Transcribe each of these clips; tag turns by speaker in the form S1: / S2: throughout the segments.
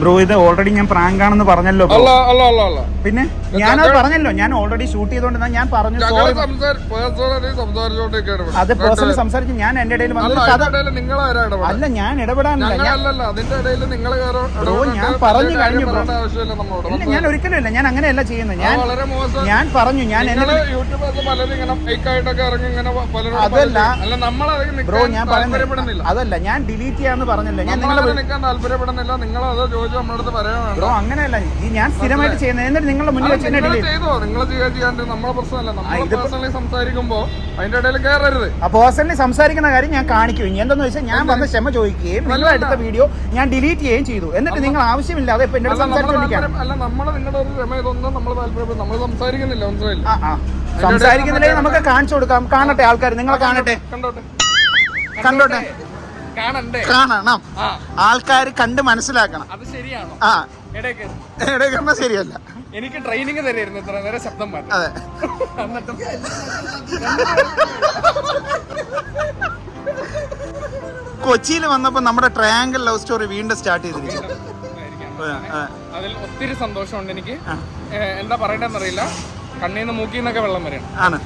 S1: Bro ഇത് already ഞാൻ prank ആണെന്ന് പറഞ്ഞല്ലോ bro.
S2: അല്ല അല്ല അല്ല അല്ല.
S1: പിന്നെ ഞാനത് പറഞ്ഞല്ലോ ഞാൻ ഓൾറെഡി ഷൂട്ട് ചെയ്തോണ്ട് ഞാൻ പറഞ്ഞു സോറി. അത് പേഴ്സണൽ സംസാരിച്ച് ഞാൻ എന്റെ ഇടയിൽ
S2: അല്ല,
S1: ഞാൻ ഇടപെടാനില്ല ബ്രോ, ഞാൻ പറഞ്ഞു കഴിഞ്ഞു, ബ്രോ. ഇല്ല ഞാൻ ഒരിക്കലും ഇല്ല ഞാൻ അങ്ങനെയല്ല ചെയ്യുന്നത്. ഞാൻ ഞാൻ പറഞ്ഞു ഞാൻ അതല്ല. ബ്രോ ഞാൻ അതല്ല ഞാൻ ഡിലീറ്റ് ചെയ്യാന്ന് പറഞ്ഞല്ലോ. ഞാൻ നിങ്ങളെ
S2: താല്പര്യപ്പെടുന്നില്ല നിങ്ങൾ അത് നമ്മളടുത്ത്
S1: ബ്രോ അങ്ങനെയല്ല. ഈ ഞാൻ സ്ഥിരമായിട്ട് ചെയ്യുന്നത് എന്നിട്ട് നിങ്ങളുടെ മുന്നിൽ വെച്ച് തന്നെ
S2: നിങ്ങൾ
S1: ഡിലീറ്റ്
S2: ചെയ്തോ? നിങ്ങൾ ചെയ്യാ ചെയ്യാണ്ട് നമ്മളെ പ്രശ്നമല്ല. നമ്മൾ
S1: ഇതിപ്പോ-
S2: പേഴ്സണലി സംസാരിക്കുമ്പോ അതിന്റെ ഇടയിൽ കയറരുത്.
S1: ആ പേഴ്സണലി സംസാരിക്കുന്ന കാര്യം ഞാൻ കാണിക്കും. ഇനി എന്തെന്ന് വെച്ചാൽ ഞാൻ വന്ന ക്ഷമ ചോദിക്കുകയും നിങ്ങൾ എടുത്ത വീഡിയോ ഞാൻ ഡിലീറ്റ് ചെയ്യുകയും ചെയ്തു. എന്നിട്ട് നിങ്ങൾ ആവശ്യമില്ലാതെ ഇപ്പൊ എന്നോട്
S2: അല്ല നമ്മൾ
S1: സംസാരിച്ചുകൊണ്ടിരിക്കുകയാണ്
S2: താല്പര്യം- അല്ല നമ്മൾ നിങ്ങളുടെ ഒരു ക്ഷമ ഇതൊന്നും നമ്മൾ താല്പര്യപ്പെടും നമ്മൾ സംസാരിക്കുന്നില്ല മനസ്സിലായില്ല?
S1: ആ ആ. സംസാരിക്കുന്നില്ലെങ്കിൽ നമുക്ക് കാണിച്ചു കൊടുക്കാം. കാണട്ടെ ആൾക്കാർ നിങ്ങളെ കാണട്ടെ.
S2: കണ്ടോട്ടെ.
S1: കണ്ടോട്ടെ.
S2: കാണണ്ടേ?
S1: കാണണം. ആൾക്കാർ കണ്ട് മനസ്സിലാക്കണം.
S2: അത് ശരിയാണോ?
S1: ആ.
S2: ഇടയ്ക്ക്
S1: ശരിയല്ല.
S2: എനിക്ക് ട്രെയിനിങ് തരായിരുന്നു ഇത്ര നേരം ശബ്ദം മാറ്റി.
S1: അതെ.
S2: എന്നിട്ടും.
S1: കൊച്ചിയിൽ വന്നപ്പോ നമ്മുടെ ട്രയാങ്കിൾ ലവ് സ്റ്റോറി വീണ്ടും സ്റ്റാർട്ട് ചെയ്തിരിക്കും
S2: അതിൽ ഒത്തിരി സന്തോഷമുണ്ട് എനിക്ക്. എന്താ പറയണ്ടെന്നറിയില്ല കണ്ണീന്ന് മൂക്കിന്നൊക്കെ വെള്ളം വരെയാണ്
S1: ആണ്.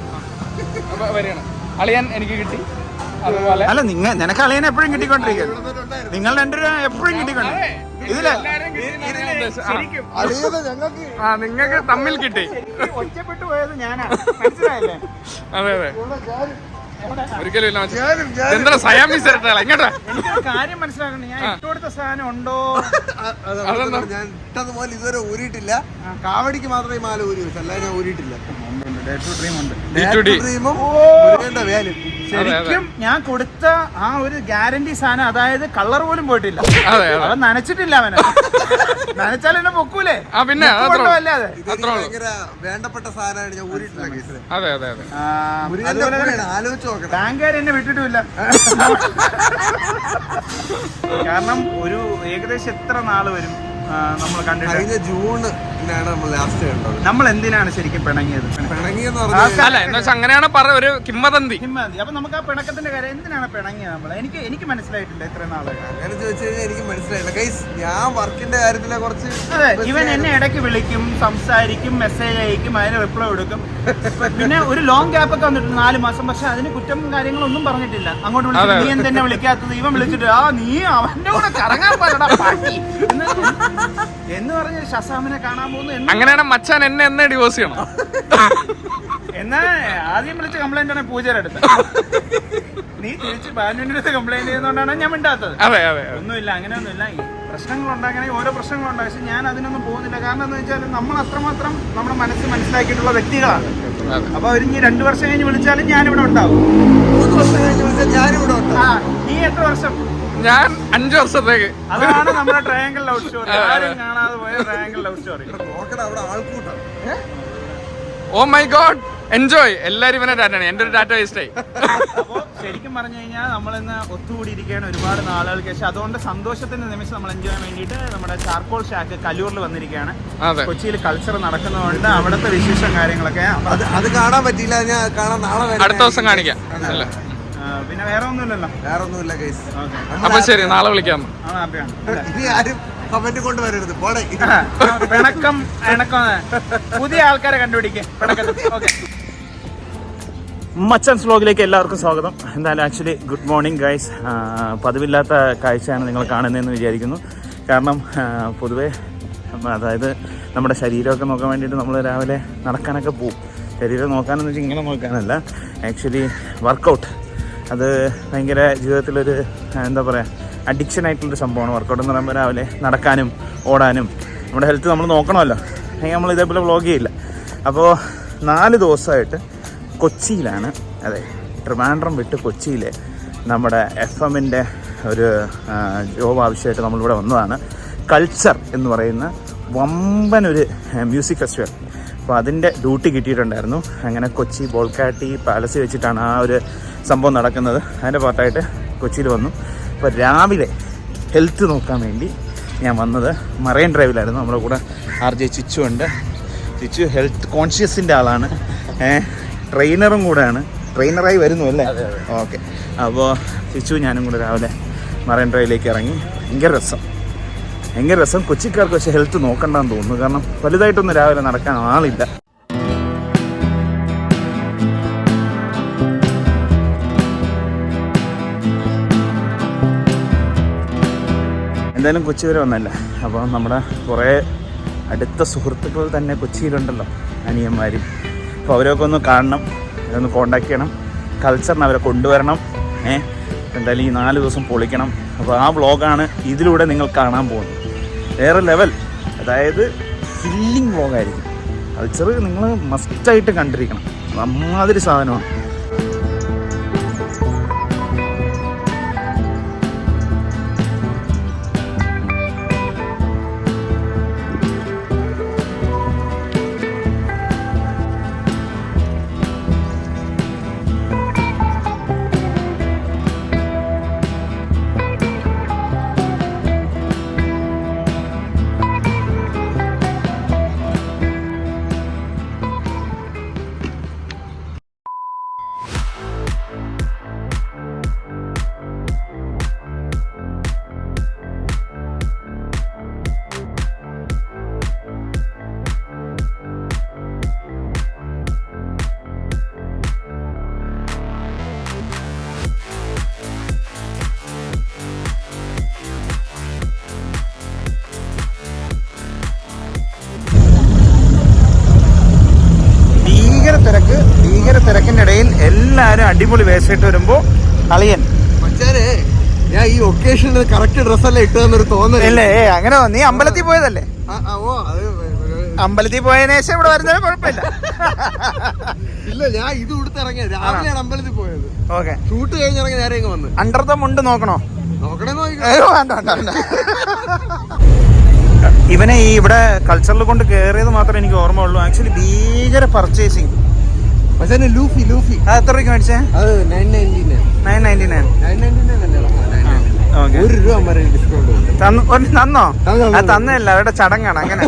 S2: വരെയാണ് അളിയാൻ എനിക്ക് കിട്ടി.
S1: അല്ല നിങ്ങ നിനക്ക് അളിയനെ എപ്പോഴും കിട്ടിക്കൊണ്ടിരിക്കും. നിങ്ങൾ രണ്ടുപേരും എപ്പോഴും കിട്ടിക്കൊണ്ട്
S2: ഇതിൽ. ആ. നിങ്ങൾക്ക് തമ്മിൽ കിട്ടി.
S1: ഒറ്റപ്പെട്ടു പോയത് ഞാനാ. മനസ്സിലായല്ലേ?
S2: അതെ അതെ. ഒരിക്കലും ഇല്ല സയാമീസ് ഇരട്ടകളാ ഇങ്ങോട്ടാ
S1: കാര്യം മനസ്സിലാക്കണ്ട ഞാൻ ഇട്ടുകൊടുത്ത സാധനം ഉണ്ടോ?
S3: ഞാൻ ഇട്ടതുപോലെ ഇതുവരെ ഊരിയിട്ടില്ല കാവടിക്ക് മാത്രമേ ഈ മാല ഊരി വെച്ചു അല്ലാതെ ഞാൻ ഊരിയിട്ടില്ല.
S1: ശരിക്കും ഞാൻ കൊടുത്ത ആ ഒരു ഗ്യാരണ്ടി സാധനം അതായത് കളർ പോലും പോയിട്ടില്ല. അവൻ നനച്ചിട്ടില്ല അവനെ. നനച്ചാൽ എന്നെ പൊക്കൂലേ?
S2: ആ പിന്നെ
S3: വേണ്ടപ്പെട്ട സാധനമാണ് ഞാൻ
S2: അതെ അതെ അതെ.
S3: ആലോചിച്ച് നോക്കണം.
S1: ബാങ്കുകാർ എന്നെ വിട്ടിട്ടുമില്ല. കാരണം ഒരു ഏകദേശം എത്ര നാൾ വരും നമ്മൾ കണ്ടിട്ട്?
S3: കഴിഞ്ഞ ജൂണിനാണ് നമ്മൾ ലാസ്റ്റ് കണ്ടത്.
S1: നമ്മൾ എന്തിനാണ് ശരിക്കും പിണങ്ങിയത്?
S3: പിണങ്ങിയെന്ന് പറഞ്ഞാൽ
S2: അല്ല വെച്ചാൽ അങ്ങനെയാണ് പറ ഒരു കിംവദന്തി.
S1: ഹിമ്മതി അപ്പൊ നമുക്ക് ആ പിണക്കത്തിന്റെ കാര്യം എന്തിനാണ് പിണങ്ങിയത് നമ്മൾ? എനിക്ക് എനിക്ക് മനസ്സിലായിട്ടില്ല ഇത്ര നാൾ.
S3: അങ്ങനെ ചോദിച്ചു കഴിഞ്ഞാൽ എനിക്ക് മനസ്സിലായില്ല. ഗൈസ് ഞാൻ വർക്കിന്റെ കാര്യത്തിലെ കുറച്ച്
S1: അതെ ഇവൻ എന്നെ ഇടയ്ക്ക് വിളിക്കും സംസാരിക്കും മെസ്സേജ് അയക്കും അതിന് റിപ്ലൈ കൊടുക്കും. പിന്നെ ഒരു ലോങ് ഗ്യാപ്പ് ഒക്കെ വന്നിട്ടുണ്ട് നാല് മാസം. പക്ഷെ അതിന് കുറ്റം കാര്യങ്ങളൊന്നും പറഞ്ഞിട്ടില്ല. അങ്ങോട്ട് വിളിച്ചിട്ട് നീ എന്തെന്നെ വിളിക്കാത്തത്? ഇവൻ വിളിച്ചിട്ട് ആ നീ അവന്റെ കൂടെ കറങ്ങാൻ പാട്ടി എന്ന് എന്ന് പറഞ്ഞ് ഷസാമിനെ കാണാൻ
S2: അങ്ങനെയാണ് മച്ചാൻ എന്നെ എന്നെ ഡിവോഴ്സ് ചെയ്യണം.
S1: എന്നാ ആദ്യം വിളിച്ച കംപ്ലൈന്റ് ആണ് പൂജയുടെ അടുത്ത്. നീ തിരിച്ച് ബാനുവിന്റെ അടുത്ത് കംപ്ലൈന്റ് ചെയ്യുന്നതുകൊണ്ടാണ് ഞാൻ മിണ്ടാത്തത്.
S2: അതെ അതെ.
S1: ഒന്നുമില്ല അങ്ങനെ ഒന്നുമില്ല പ്രശ്നങ്ങൾ ഉണ്ടാക്കണമെങ്കിൽ ഓരോ പ്രശ്നങ്ങളുണ്ടാകും പക്ഷെ ഞാൻ അതിനൊന്നും പോകുന്നില്ല. കാരണം എന്താ വെച്ചാൽ നമ്മൾ അത്രമാത്രം നമ്മുടെ മനസ്സ് മനസ്സിലാക്കിയിട്ടുള്ള വ്യക്തികളാണ്. അപ്പൊ അവർ ഇനി രണ്ടു വർഷം കഴിഞ്ഞ് വിളിച്ചാലും ഞാനിവിടെ ഉണ്ടാവും.
S3: മൂന്ന് വർഷം കഴിഞ്ഞ് വിളിച്ചാൽ ഞാനിവിടെ ഉണ്ടാവും.
S1: ആ നീ എത്ര വർഷം?
S2: ഞാൻ അഞ്ചു വർഷത്തേക്ക്.
S1: അതാണ് നമ്മുടെ ട്രയാങ്കിൾ ലവ് സ്റ്റോറി ആരും കാണാതെ പോയ ട്രയാങ്കിൾ ലവ് സ്റ്റോറി
S3: അവിടെ ആൾക്കൂട്ടം.
S2: ഓ മൈ ഗോഡ് എൻജോയ് എല്ലാരും ഇവനെ ഡാറ്റാണ് എന്റെ ഒരു ഡാറ്റ വേസ്റ്റ് ആയി.
S1: അപ്പോൾ ശരിക്കും പറഞ്ഞു കഴിഞ്ഞാൽ നമ്മൾ നമ്മളിന്ന് ഒത്തുകൂടിയിരിക്കുകയാണ് ഒരുപാട് നാളുകൾക്ക് ശേഷം. അതുകൊണ്ട് സന്തോഷത്തിന്റെ നിമിഷം നമ്മൾ എൻജോയ് ചെയ്യാൻ വേണ്ടിയിട്ട് നമ്മുടെ ചാർക്കോൾ ഷാക്ക് കലൂറിൽ വന്നിരിക്കുകയാണ്.
S2: അതെ.
S1: കൊച്ചിയിൽ കൾച്ചർ നടക്കുന്നതുകൊണ്ട് അവിടുത്തെ വിശേഷം കാര്യങ്ങളൊക്കെ
S3: അത് അത് കാണാൻ പറ്റിയില്ല. ഞാൻ കാണാൻ നാളെ വരാം.
S2: അടുത്ത ദിവസം കാണിക്കാം. അല്ല?
S1: പിന്നെ വേറെ ഒന്നുമില്ലല്ലോ.
S3: വേറെ ഒന്നുമില്ല ഗൈസ്
S1: ഓക്കെ
S2: അപ്പൊ ശരി നാളെ വിളിക്കാം.
S3: ഇനി ആരും കമന്റ് കൊണ്ട് വരരുത് പോടെ.
S1: പിണക്കം പുതിയ ആൾക്കാരെ കണ്ടുപിടിക്കുക പിണക്കത്തിൽ ഓക്കെ മച്ചൻസ് വ്ലോഗിലേക്ക് എല്ലാവർക്കും സ്വാഗതം. എന്തായാലും ആക്ച്വലി ഗുഡ് മോർണിംഗ് ഗൈസ് പതിവില്ലാത്ത കാഴ്ചയാണ് നിങ്ങൾ കാണുന്നതെന്ന് വിചാരിക്കുന്നു. കാരണം പൊതുവേ അതായത് നമ്മുടെ ശരീരമൊക്കെ നോക്കാൻ വേണ്ടിയിട്ട് നമ്മൾ രാവിലെ നടക്കാനൊക്കെ പോവും. ശരീരം നോക്കാനെന്ന് വെച്ചാൽ ഇങ്ങനെ നോക്കാനല്ല. ആക്ച്വലി വർക്കൗട്ട് അത് ഭയങ്കര ജീവിതത്തിലൊരു എന്താ പറയുക അഡിക്ഷൻ ആയിട്ടുള്ളൊരു സംഭവമാണ്. വർക്കൗട്ട് എന്ന് പറയുമ്പോൾ രാവിലെ നടക്കാനും ഓടാനും നമ്മുടെ ഹെൽത്ത് നമ്മൾ നോക്കണമല്ലോ. അല്ലെങ്കിൽ നമ്മൾ ഇതേപോലെ വ്ളോഗ് ചെയ്യില്ല. അപ്പോൾ നാല് ദിവസമായിട്ട് കൊച്ചിയിലാണ് അതെ ട്രിവാൻഡ്രം വിട്ട് കൊച്ചിയിലെ നമ്മുടെ എഫ് എമ്മിന്റെ ഒരു ജോബ് ആവശ്യമായിട്ട് നമ്മളിവിടെ വന്നതാണ്. കൾച്ചർ എന്ന് പറയുന്ന വമ്പനൊരു മ്യൂസിക് ഫെസ്റ്റിവൽ അപ്പോൾ അതിന്റെ ഡ്യൂട്ടി കിട്ടിയിട്ടുണ്ടായിരുന്നു. അങ്ങനെ കൊച്ചി ബോൾക്കാട്ടി പാലസ് വെച്ചിട്ടാണ് ആ ഒരു സംഭവം നടക്കുന്നത്. അതിന്റെ പാർട്ടായിട്ട് കൊച്ചിയിൽ വന്നു. അപ്പോൾ രാവിലെ ഹെൽത്ത് നോക്കാൻ വേണ്ടി ഞാൻ വന്നത് മറൈൻ ഡ്രൈവിലായിരുന്നു. നമ്മുടെ കൂടെ ആർ ജെ ചിച്ചു ഉണ്ട്. ചിച്ചു ഹെൽത്ത് കോൺഷ്യസിന്റെ ആളാണ്. ട്രെയിനറും കൂടെയാണ്. ട്രെയിനറായി വരുന്നു അല്ലേ? ഓക്കെ അപ്പോൾ ചിച്ചു ഞാനും കൂടെ രാവിലെ മറൈൻ ഡ്രൈവിലേക്ക് ഇറങ്ങി. ഭയങ്കര രസം. ഭയങ്കര രസം. കൊച്ചിക്കാർക്ക് പക്ഷേ ഹെൽത്ത് നോക്കണ്ടെന്ന് തോന്നുന്നു. കാരണം വലുതായിട്ടൊന്നും രാവിലെ നടക്കാൻ ആളില്ല. എന്തായാലും കൊച്ചി വരെ വന്നല്ല അപ്പോൾ നമ്മുടെ കുറേ അടുത്ത സുഹൃത്തുക്കൾ തന്നെ കൊച്ചിയിലുണ്ടല്ലോ അനിയന്മാർ അപ്പോൾ അവരെയൊക്കെ ഒന്ന് കാണണം അവരൊന്ന് കോണ്ടാക്ട് ചെയ്യണം. കൾച്ചറിന് അവരെ കൊണ്ടുവരണം. ഏഹ് എന്തായാലും ഈ നാല് ദിവസം പൊളിക്കണം. അപ്പോൾ ആ വ്ളോഗാണ് ഇതിലൂടെ നിങ്ങൾ കാണാൻ പോകുന്നത്. വേറെ ലെവൽ അതായത് ഫില്ലിങ് വ്ളോഗായിരിക്കും കൾച്ചർ നിങ്ങൾ മസ്റ്റായിട്ട് കണ്ടിരിക്കണം. അമ്മാതിരി സാധനമാണ്. ഭീകര തിരക്കിന്റെ ഇടയിൽ എല്ലാവരും അടിപൊളി വേഷമായിട്ട് വരുമ്പോ അളിയൻ
S3: ഞാൻ ഈ ഒക്കേഷനിൽ കറക്റ്റ് ഡ്രസ്സല്ല ഇട്ടതെന്നൊരു തോന്നുന്നു
S1: അല്ലേ അങ്ങനെ നീ അമ്പലത്തിൽ പോയതല്ലേ? അമ്പലത്തിൽ പോയതിനു ശേഷം ഇവിടെ വരുന്നത് കുഴപ്പമില്ല.
S3: ഇല്ല ഞാൻ ഇത് കൊടുത്ത് ഇറങ്ങിയത്. രാവിലെയാണ് അമ്പലത്തിൽ പോയത്.
S1: ഓക്കെ.
S3: ഷൂട്ട് കഴിഞ്ഞിറങ്ങി നേരെ ഇങ്ങ് വന്ന്.
S1: അണ്ടർത്തം ഉണ്ട് നോക്കണോ?
S3: നോക്കണേ നോക്കി
S1: ഏയ് വേണ്ട വേണ്ട വേണ്ട. ഇവനെ ഈ ഇവിടെ കൾച്ചറിൽ കൊണ്ട് കയറിയത് മാത്രമേ എനിക്ക് ഓർമ്മ ഉള്ളൂ ആക്ച്വലി ഭീകര പർച്ചേസിങ്
S3: മച്ചാനെ ലൂഫി ലൂഫി.
S1: അത് എത്ര രൂപയ്ക്ക് മേടിച്ചേ?
S3: അത് nine ninety nine
S1: nine ninety nine
S3: nine ninety nine അല്ലേ ഒരു രൂപ വരെ ഡിസ്കൗണ്ട്
S1: തന്നു തന്നു. തന്നല്ല അവരുടെ ചടങ്ങാണ് അങ്ങനെ.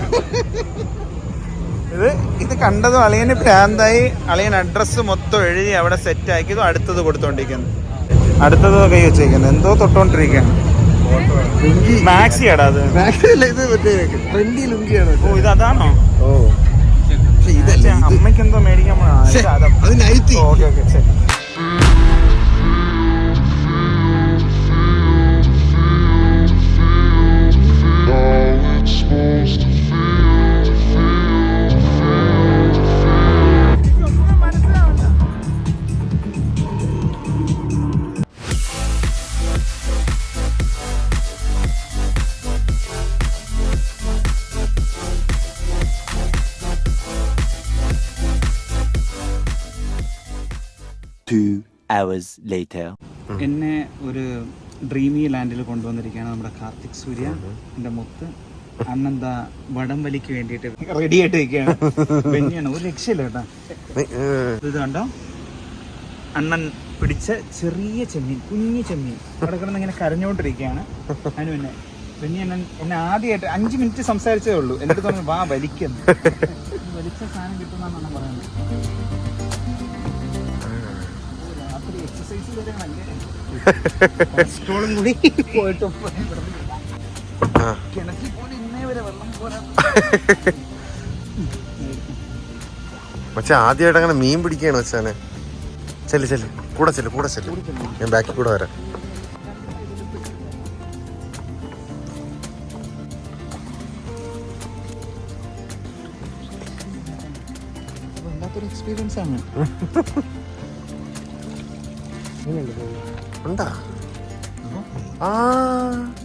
S1: ഇത് ഇത് കണ്ടതും അളിയന് പ്രാന്തായി. അളിയൻ അഡ്രസ്സ് മൊത്തം എഴുതി അവിടെ സെറ്റ് ആക്കിയതും അടുത്തത് കൊടുത്തോണ്ടിരിക്കുന്നു. അടുത്തത് കൈ വെച്ചിരിക്കുന്നു എന്തോ തൊട്ടോണ്ടിരിക്കുകയാണ്. മാക്സിയാടാ അത്.
S3: മാക്സി അല്ല ഇത് മറ്റേ ട്രെൻഡി ലുങ്കിയാണ്.
S1: ഓ ഇത് അതാണോ?
S3: ഓ. പക്ഷെ ഇതല്ല
S1: അമ്മയ്ക്ക് എന്തോ മേടിക്കാൻ
S3: അത് നൈറ്റി
S1: ഓക്കെ ഓക്കെ ശരി.
S4: Hours later.
S1: എന്നെ ഒരു ഡ്രീമി ലാൻഡിൽ കൊണ്ടുവന്നിരിക്കുകയാണ് നമ്മുടെ കാർത്തിക് സൂര്യ. എന്റെ മുത്ത്. അന്നെന്താ വടം വലിക്ക് വേണ്ടിയിട്ട് റെഡി ആയിട്ട് നിൽക്കുകയാണ്. ബെന്നിയാണ്. ഒരു രക്ഷയില്ല കേട്ടാ. ഇത് കണ്ടോ? അണ്ണൻ പിടിച്ച ചെറിയ ചെമ്മീൻ കുഞ്ഞു ചെമ്മീൻ. അവിടെ കിടന്ന് ഇങ്ങനെ കരഞ്ഞുകൊണ്ടിരിക്കുകയാണ്. അതിന് പിന്നെ ബെന്നി അണ്ണൻ എന്നെ ആദ്യമായിട്ട് അഞ്ച് മിനിറ്റ് സംസാരിച്ചേ ഉള്ളൂ. എന്നിട്ട് പറഞ്ഞു വാ വലിക്കുന്നു വലിച്ച സാധനം കിട്ടുന്നാണ് പറയുന്നത്.
S3: മച്ചാ ആദ്യമായിട്ട് അങ്ങനെ മീൻ പിടിക്കുകയാണ് മച്ചാനെ. ചെൽ ചെൽ കൂടെ ചെല്ലു കൂടെ ചെല്ലു. ഞാൻ ബാക്കിൽ കൂടെ വരാം.
S1: എക്സ്പീരിയൻസ് ആണ്.
S3: ഉണ്ടാ? ആ.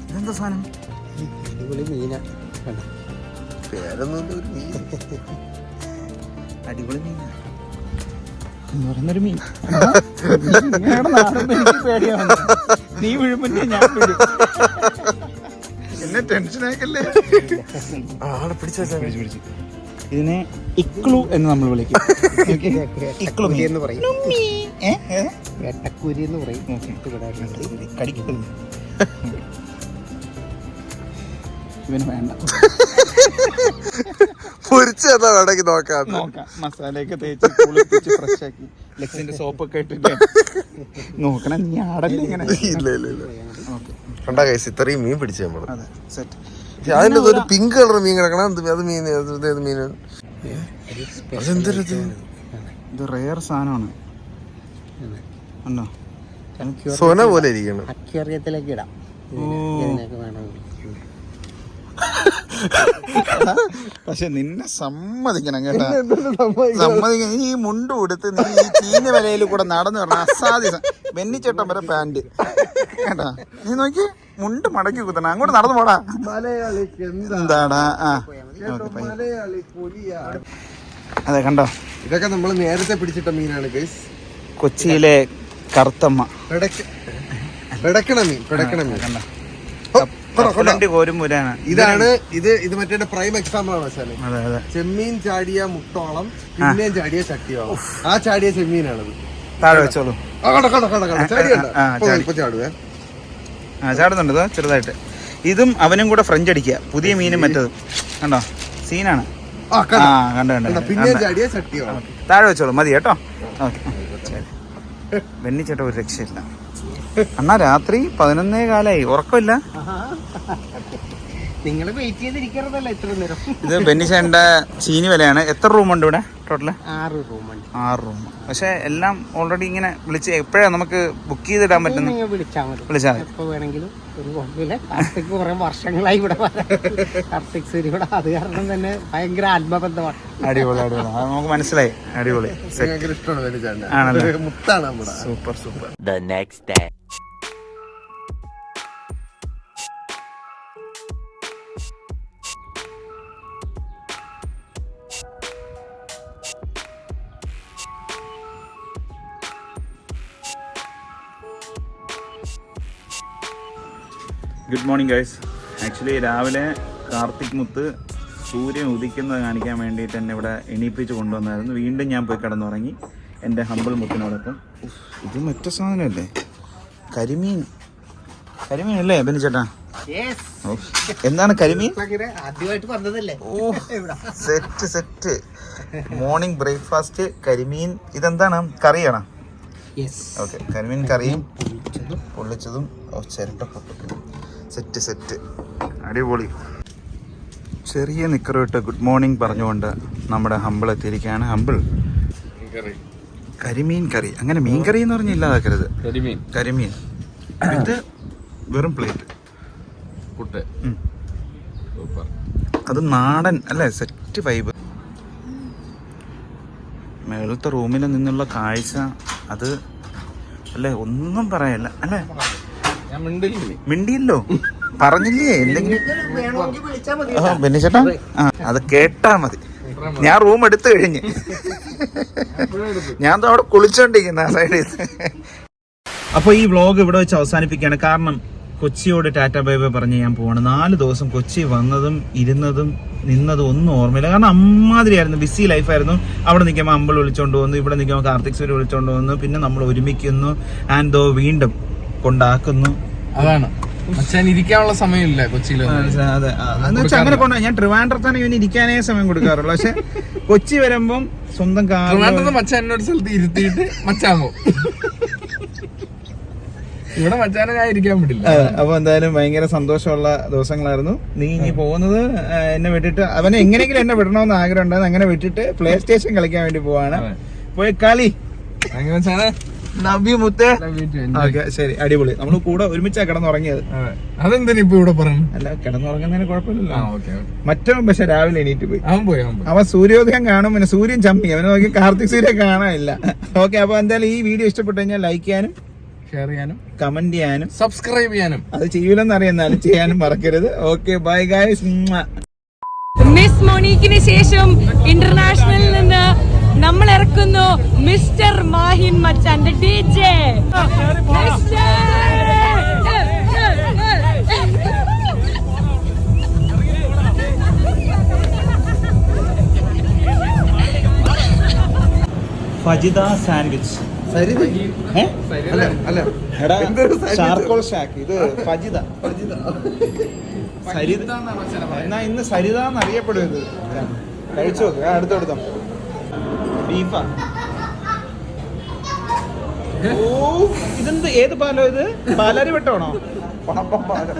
S1: ഇതെന്താ സാധനം?
S3: ഒരു മീൻ.
S1: അടിപൊളി എന്ന് പറയുന്നൊരു മീൻ. പേടിയാവുന്നു നീ വീഴുമ്പോ ഞാൻ വീഴും. എന്നെ ടെൻഷൻ ആക്കല്ലേ
S3: ആളെ പിടിച്ചു.
S1: ഇതിനെ ഇക്ലു എന്ന് നമ്മൾ വിളിക്കും. ഇക്ലു മീൻ.
S3: എന്ന് പറയും? വെട്ടക്കൂരി എന്ന് പറയും.
S1: കടിക്കുന്നു ഇവന് വേണ്ട.
S3: പൊരിച്ചതാ വേണമെങ്കിൽ നോക്കാം.
S1: നോക്കാം. മസാലയൊക്കെ തേച്ച് കുളിപ്പിച്ച് ഫ്രഷ് ആക്കി ലെക്സിന്റെ സോപ്പൊക്കെ ഇട്ടിട്ട്. നോക്കണം നീ ആടല്ലേ ഇങ്ങനെ.
S3: ഇല്ല ഇല്ല ഇല്ല.
S1: ഓക്കെ.
S3: കണ്ടാ കൈസ് ഇത്രയും മീൻ പിടിച്ചു ഒരു പിങ്ക് കളർ മീൻ കിടക്കണം. അത് മീൻ അത് മീൻ. അതെന്തൊരു ഇത്
S1: ഇത് റെയർ സാധനമാണ്
S3: സോന പോലെ ഇരിക്കണം
S5: അക്വേറിയത്തിലേക്ക് ഇടാം.
S1: പക്ഷെ നിന്നെ സമ്മതിക്കണം കേട്ടാ. സമ്മതിക്കണം? നീ ഈ മുണ്ട് കൊടുത്ത് നീ ഈ ചീന വിലയിൽ കൂടെ നടന്നു പറഞ്ഞ അസാധ്യ വെന്നിച്ചേട്ടൻ വരെ പാന്റ് കേട്ടാ? നീ നോക്കി മുണ്ട് മടക്കി കുത്തണം. അങ്ങോട്ട് നടന്നു പോടാ. എന്താടാ? ആ. അതെ കണ്ടോ?
S3: ഇതൊക്കെ നമ്മൾ നേരത്തെ പിടിച്ചിട്ട മീനാണ് ഗൈസ്
S1: കൊച്ചിയിലെ കറുത്തമ്മ.
S3: പിടക്കണ മീൻ പിടക്കണ മീൻ.
S1: കണ്ടോ?
S3: ഇതാണ് ഇത് ഇത് മറ്റേ പ്രൈം എക്സാമ്പിൾ ആണ്
S1: വെച്ചാൽ
S3: ചെമ്മീൻ ചാടിയ മുട്ടോളം പിന്നെ ചാടിയ ചട്ടിയോളം. ആ ചാടിയ ചെമ്മീനാണത്.
S1: താഴെ വെച്ചോളൂ. ചാടുന്നുണ്ട് ചെറുതായിട്ട്. ഇതും അവനും കൂടെ ഫ്രഞ്ച് അടിക്കുക പുതിയ മീനും മറ്റതും. കണ്ടോ? സീനാണ്.
S3: ആ കണ്ടോ?
S1: കണ്ടു താഴെ വെച്ചോളൂ മതി കേട്ടോ. ഓക്കെ. വെണ്ണിച്ചേട്ട ഒരു രക്ഷയില്ല. അണ്ണാ രാത്രി പതിനൊന്നേ കാലായി. ഉറക്കമില്ല?
S5: നിങ്ങൾ വെയിറ്റ് ചെയ്തിരിക്കരുതല്ലോ ഇത്ര നേരം.
S1: ഇത് ബെന്നിച്ചേട്ടന്റെ ചീനി വിലയാണ്. എത്ര റൂമുണ്ട് ഇവിടെ? ടോട്ടൽ
S5: ആറ് റൂമുണ്ട്
S1: ആറ് റൂം. പക്ഷെ എല്ലാം ഓൾറെഡി ഇങ്ങനെ വിളിച്ച് എപ്പോഴാണ് നമുക്ക് ബുക്ക് ചെയ്തിടാൻ പറ്റുന്നത്?
S5: വിളിച്ചാൽ മതി.
S1: വിളിച്ചാൽ മതി.
S5: എപ്പോ വേണമെങ്കിലും ഒരു കുഴപ്പമില്ല കാർത്തിക് കുറേ വർഷങ്ങളായി ഇവിടെ. കാർത്തിക് സൂര്യ ഇവിടെ അത് കാരണം തന്നെ ഭയങ്കര ആത്മബന്ധമാണ്.
S1: അടിപൊളി അടിപൊളി. അത് നമുക്ക് മനസ്സിലായി. അടിപൊളി. ആണല്ലേ?
S3: മുത്താണ് നമ്മുടെ.
S1: Super super. Good morning guys actually രാവിലെ കാർത്തിക് മുത്ത് സൂര്യൻ ഉദിക്കുന്നത് കാണിക്കാൻ വേണ്ടിയിട്ട് എന്നെ ഇവിടെ എണീപ്പിച്ച് കൊണ്ടുവന്നായിരുന്നു. വീണ്ടും ഞാൻ പോയി കിടന്നുറങ്ങി. എന്റെ ഹമ്പിൾ മുത്തിനോടൊപ്പം. ഇത് മറ്റേ സാധനമല്ലേ? കരിമീൻ. കരിമീൻ അല്ലേ ബെനിച്ചേട്ടാ ചേട്ടാ? എന്താണ് കരിമീൻ? ഓ സെറ്റ് സെറ്റ്. മോർണിംഗ് ബ്രേക്ക്ഫാസ്റ്റ് കരിമീൻ. ഇതെന്താണ്? കറിയാണ്? ഓക്കെ കരിമീൻ കറിയും പൊള്ളിച്ചതും ഓ ചിരട്ടപ്പൊട്ടും സെറ്റ് സെറ്റ്. അടിപൊളി. ചെറിയ നിക്കറിട്ട് ഗുഡ് മോർണിംഗ് പറഞ്ഞുകൊണ്ട് നമ്മുടെ ഹമ്പിൾ എത്തിയിരിക്കുകയാണ്. ഹമ്പിൾ കരിമീൻ കറി. അങ്ങനെ മീൻ കറി എന്ന് പറഞ്ഞാൽ ഇല്ലാതാക്കരുത്.
S2: കരിമീൻ.
S1: കരിമീൻ. ഇത് വെറും പ്ലേറ്റ്.
S2: സൂപ്പർ.
S1: അത് നാടൻ അല്ലേ? സെറ്റ് വൈബ് മേളത്തെ റൂമിൽ നിന്നുള്ള കാഴ്ച അത് അല്ലേ? ഒന്നും പറയല്ല അല്ലേ? മിണ്ടിയല്ലോ. പറഞ്ഞില്ലേ? എന്തെങ്കിലും
S5: മതി
S1: ആ, ബെന്നി ചേട്ടാ ആ അത് കേട്ടാ മതി. ഞാൻ റൂം എടുത്തു കഴിഞ്ഞ്. ഞാൻ തോ അവിടെ കുളിച്ചോണ്ടിരിക്കുന്ന സൈഡിൽ അപ്പോൾ ഈ വ്ളോഗ് ഇവിടെ വെച്ച് അവസാനിപ്പിക്കുകയാണ്. കാരണം കൊച്ചിയോട് ടാറ്റ ബൈ ബൈ പറഞ്ഞ് ഞാൻ പോവാണ്. നാല് ദിവസം കൊച്ചി വന്നതും ഇരുന്നതും നിന്നതും ഒന്നും ഓർമ്മയില്ല. കാരണം അമ്മാതിരിയായിരുന്നു. ബിസി ലൈഫായിരുന്നു അവിടെ നിൽക്കുമ്പോൾ അമ്പിൾ വിളിച്ചോണ്ട് വന്നു. ഇവിടെ നിൽക്കുമ്പോൾ കാർത്തിക് സൂര്യ വിളിച്ചോണ്ട് വന്നു. പിന്നെ നമ്മൾ ഒരുമിക്കുന്നു. ആൻഡ് ദോ വീണ്ടും കൊണ്ടാക്കുന്നു.
S2: അതാണ്. മച്ചാൻ ഇരിക്കാനുള്ള സമയമില്ല കൊച്ചിയിൽ
S1: അങ്ങനെ കൊണ്ടാ ഞാൻ ട്രിവാൻഡ്രത്താണ് ഇവന് ഇരിക്കാനേ സമയം കൊടുക്കാറുള്ളൂ. പക്ഷെ കൊച്ചി വരുമ്പം സ്വന്തം
S2: ട്രിവാൻഡ്രത്ത് മച്ചാൻ ഒരു സ്ഥലത്ത് ഇരുത്തിയിട്ട് മച്ചാമോ ഇവിടെ മച്ചാനെ ഞാൻ ഇരിക്കാൻ പറ്റില്ല
S1: അപ്പൊ എന്തായാലും ഭയങ്കര സന്തോഷമുള്ള ദിവസങ്ങളായിരുന്നു. നീ ഇനി പോകുന്നത് എന്നെ വിട്ടിട്ട് അവനെ എങ്ങനെയെങ്കിലും എന്നെ വിടണമെന്ന് ആഗ്രഹം ഉണ്ടായിരുന്നു അങ്ങനെ വിട്ടിട്ട് പ്ലേ സ്റ്റേഷൻ കളിക്കാൻ വേണ്ടി പോവാണ്. പോയി കളി.
S2: അങ്ങനെ
S1: നവ്യ മുത്തേ. ഓക്കെ ശരി അടിപൊളി. നമ്മൾ കൂടെ ഒരുമിച്ചാ കിടന്നുറങ്ങിയത്.
S2: അതെ. അതെന്തിനാ ഇപ്പൊ ഇവിടെ പറഞ്ഞു
S1: അല്ല കിടന്നുറങ്ങുന്നതിന്
S2: കുഴപ്പമില്ല
S1: കുഴപ്പമില്ലല്ലോ മറ്റവൻ പക്ഷെ രാവിലെ എണീറ്റ് പോയി.
S2: അവൻ പോയി അവൻ പോയി.
S1: അവൻ സൂര്യോദയം കാണും പിന്നെ സൂര്യൻ ചമ്മി. അവനെ നോക്കി കാർത്തിക് സൂര്യ കാണാനില്ല. ഓക്കെ അപ്പൊ എന്തായാലും ഈ വീഡിയോ ഇഷ്ടപ്പെട്ടു കഴിഞ്ഞാൽ ലൈക്ക് ചെയ്യാനും
S2: ഷെയർ ചെയ്യാനും
S1: കമന്റ് ചെയ്യാനും
S2: സബ്സ്ക്രൈബ് ചെയ്യാനും.
S1: അത് ചെയ്യൂലെന്ന് അറിയുന്നാലും ചെയ്യാനും മറക്കരുത്. ഓക്കെ ബൈ ഗായ്സ്
S6: മിസ് മോണിക്കിന് ശേഷം ഇന്റർനാഷണലിൽ നിന്ന് നമ്മൾ ഇറക്കുന്നു മിസ്റ്റർ മാഹിൻ മച്ചാന്റെ ഡി ജെ
S1: ഫജിത സാൻഡ്വിച്ച്.
S3: അല്ല അല്ല.
S1: എടാ ചാർക്കോൾ ഷാക്ക്. ഇത് ഫജിത. സരിത. എന്നാ ഇന്ന് സരിത എന്ന് അറിയപ്പെടും ഇത് കഴിച്ചു നോക്ക് ആ, അടുത്ത ഓ ഇതെന്ത് ഏത് പാലോ ഇത്? പാലാരി വെട്ടമാണോ? പാലം